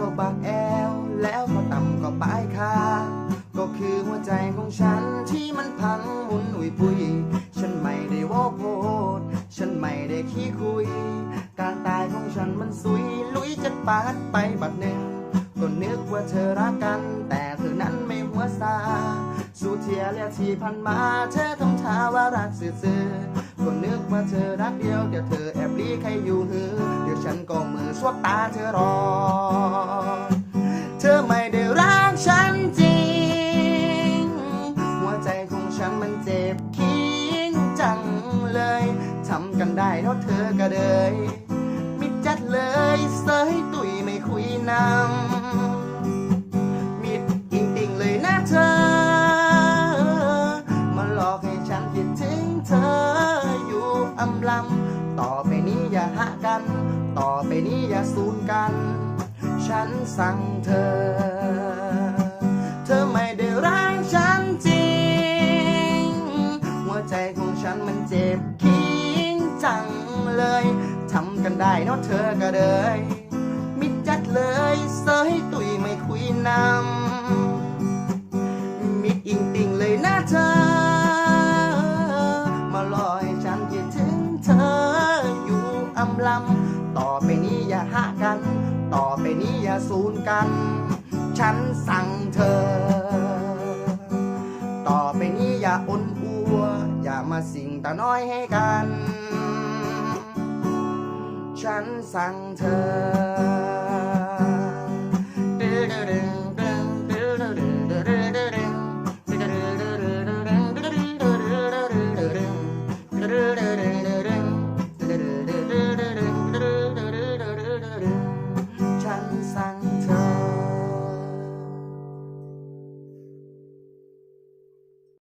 ก็บักแอลแล้วก็ต่ำก็ปลายคา ก็คือหัวใจของฉันที่มันพังหมุนอุยปุย ฉันไม่ได้ว่าโพด ฉันไม่ได้ขี้คุย การตายของฉันมันสุย ลุยจะปาดไปบัดหนึ่ง ก็นึกว่าเธอรักกัน แต่เธอนั้นไม่หัวซา สู่เทียและทีพันมา เธอต้องท้าว่ารักซื่อๆก็นึกว่าเธอรักเดียว เดี๋ยวเธอแอบลีใครอยู่หือ เดี๋ยวฉันก็มือสวบตาเธอรอำกันได้เท่าเธอก็เลยมิดจัดเลยเสยตุยไม่คุยนำมิดอิงติงเลยนะเธอ มาหลอกให้ฉันคิดถึงเธออยู่อำลำต่อไปนี้อย่าหากัน ต่อไปนี้อย่าสูญกัน ฉันสั่งเธอ เธอไม่ได้รักฉันจริง หัวใจของฉันมันเจ็บคิง ได้เนาะเธอก็เลย มิดจัดเลยเสยตุยไม่คุยนำมิดอิงติงเลยนะเธอ มาลอยฉันคิดถึงเธออยู่อำลำต่อไปนี้อย่าหากัน ต่อไปนี้อย่าสูญกัน ฉันสั่งเธอ ต่อไปนี้อย่าอ้นอัว อย่ามาสิ่งตาน้อยให้กัน 山上车。Do do do.